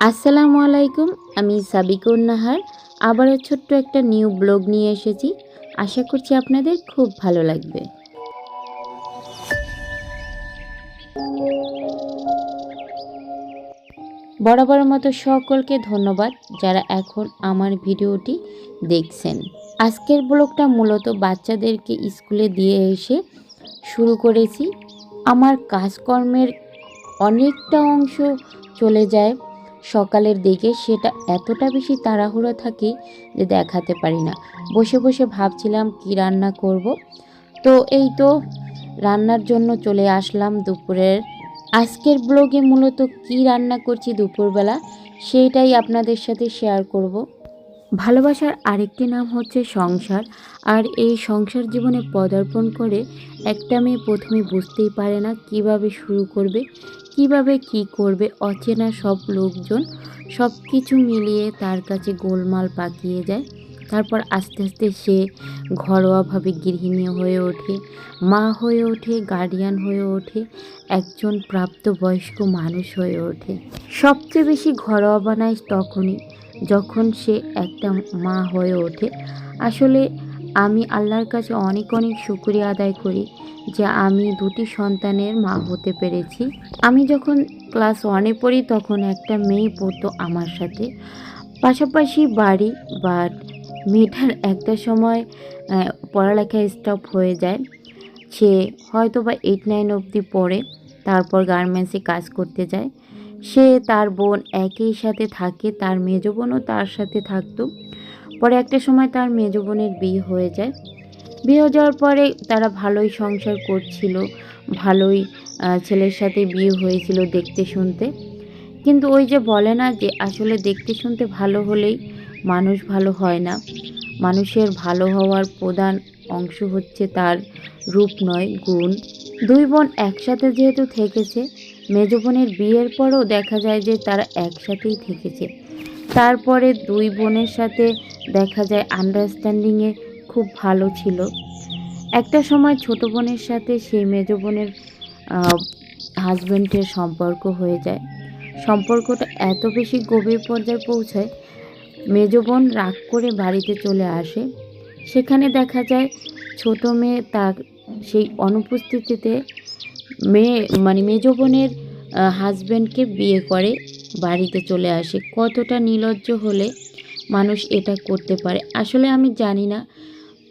আসসালামু আলাইকুম, আমি সাবিকুর নাহার। আবারও ছোট্ট একটা নিউ ব্লগ নিয়ে এসেছি। আশা করছি আপনাদের খুব ভালো লাগবে। বরাবর মতো সকলকে ধন্যবাদ যারা এখন আমার ভিডিওটি দেখছেন। আজকের ব্লগটা মূলত বাচ্চাদেরকে স্কুলে দিয়ে এসে শুরু করেছি। আমার কাজকর্মের অনেকটা অংশ চলে যায় সকালের দিকে, সেটা এতটা বেশি তাড়াহুড়ো থাকে যে দেখাতে পারি না। বসে বসে ভাবছিলাম কি রান্না করব। তো এই তো রান্নার জন্য চলে আসলাম দুপুরের। আজকের ব্লগে মূলত কি রান্না করছি দুপুরবেলা, সেইটাই আপনাদের সাথে শেয়ার করব। ভালোবাসার আরেকটি নাম হচ্ছে সংসার। আর এই সংসার জীবনে পদার্পণ করে একটা মেয়ে প্রথমে বুঝতেই পারে না কীভাবে শুরু করবে, কীভাবে কি করবে, অচেনা সব লোকজন সব কিছু মিলিয়ে তার কাছে গোলমাল পাকিয়ে যায়। তারপর আস্তে আস্তে সে ঘরোয়াভাবে গৃহিণী হয়ে ওঠে, মা হয়ে ওঠে গার্ডিয়ান হয়ে ওঠে, একজন প্রাপ্তবয়স্ক মানুষ হয়ে ওঠে। সবচেয়ে বেশি ঘরোয়া বানায় তখনই যখন সে একটা মা হয়ে ওঠে, আসলে আমি আল্লাহর কাছে অনেক অনেক শুক্রিয়া আদায় করি যে আমি দুটি সন্তানের মা হতে পেরেছি। আমি যখন ক্লাস ওয়ানে পড়ি, তখন একটা মেয়ে পড়তো আমার সাথে। পাশাপাশি বাড়ি বাট মেয়েটার একটা সময় পড়ালেখা স্টপ হয়ে যায়। সে হয়তো বা এইট নাইন অবধি পড়ে, তারপর গার্মেন্টসে কাজ করতে যায়। সে তার বোন একই সাথে থাকে, তার মেজ বোনও তার সাথে থাকতো। পরে একটা সময় তার মেজ বোনের বিয়ে হয়ে যায়। বিয়ে হয়ে যাওয়ার পরে তারা ভালোই সংসার করছিল, ভালোই ছেলের সাথে বিয়ে হয়েছিল দেখতে শুনতে। কিন্তু ওই যে বলে না যে আসলে দেখতে শুনতে ভালো হলেই মানুষ ভালো হয় না। মানুষের ভালো হওয়ার প্রধান অংশ হচ্ছে তার রূপ নয়, গুণ। দুই বোন একসাথে যেহেতু থেকেছে মেজ বোনের বিয়ের পরও দেখা যায় যে তারা একসাথেই থেকেছে। তারপরে দুই বোনের সাথে দেখা যায় আন্ডারস্ট্যান্ডিংয়ে খুব ভালো ছিল। একটা সময় ছোট বোনের সাথে সেই মেজ বোনের হাজব্যান্ডের সম্পর্ক হয়ে যায়। সম্পর্কটা এত বেশি গভীর পর্যায়ে পৌঁছায় মেজ বোন রাগ করে বাড়িতে চলে আসে। সেখানে দেখা যায় ছোট মেয়ে তার সেই অনুপস্থিতিতে মেয়ে মানে মেজ বোনের হাজব্যান্ডকে বিয়ে করে বাড়িতে চলে আসে। কতটা নির্লজ্জ হলে মানুষ এটা করতে পারে? আসলে আমি জানি না।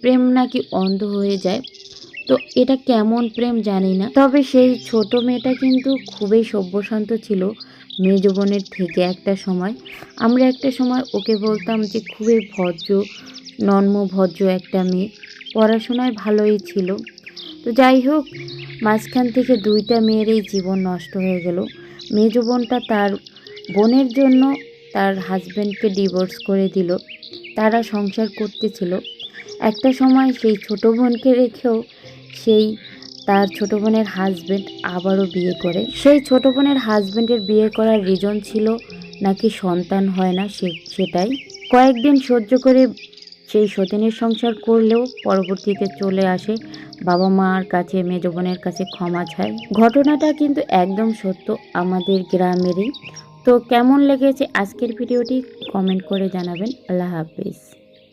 প্রেম নাকি অন্ধ হয়ে যায়। তো এটা কেমন প্রেম জানি না। তবে সেই ছোট মেয়েটা কিন্তু খুবই সভ্যশান্ত ছিল মেজ বোনের থেকে একটা সময়। আমরা একটা সময় ওকে বলতাম যে, খুবই ভদ্র নন্ম ভদ্র একটা মেয়ে। পড়াশোনায় ভালোই ছিল। তো যাই হোক, মাঝখান থেকে দুইটা মেয়েরই জীবন নষ্ট হয়ে গেল। মেজ বোনটা তার বোনের জন্য তার হাজব্যান্ডকে ডিভোর্স করে দিল। তারা সংসার করতেছিল। একটা সময় সেই ছোট বোনকে রেখেও সেই তার ছোট বোনের হাজব্যান্ড আবারও বিয়ে করে। সেই ছোট বোনের হাজব্যান্ডের বিয়ে করার রিজন ছিল নাকি সন্তান হয় না সে, সেটাই। কয়েকদিন সহ্য করে সেই সতীনের সংসার করলেও পরবর্তীতে চলে আসে বাবা মার কাছে, মেজ বোনের কাছে ক্ষমা চায়। ঘটনাটা কিন্তু একদম সত্য আমাদের গ্রামেরই। তো কেমন লেগেছে আজকের ভিডিওটি কমেন্ট করে জানাবেন। আল্লাহ হাফিজ।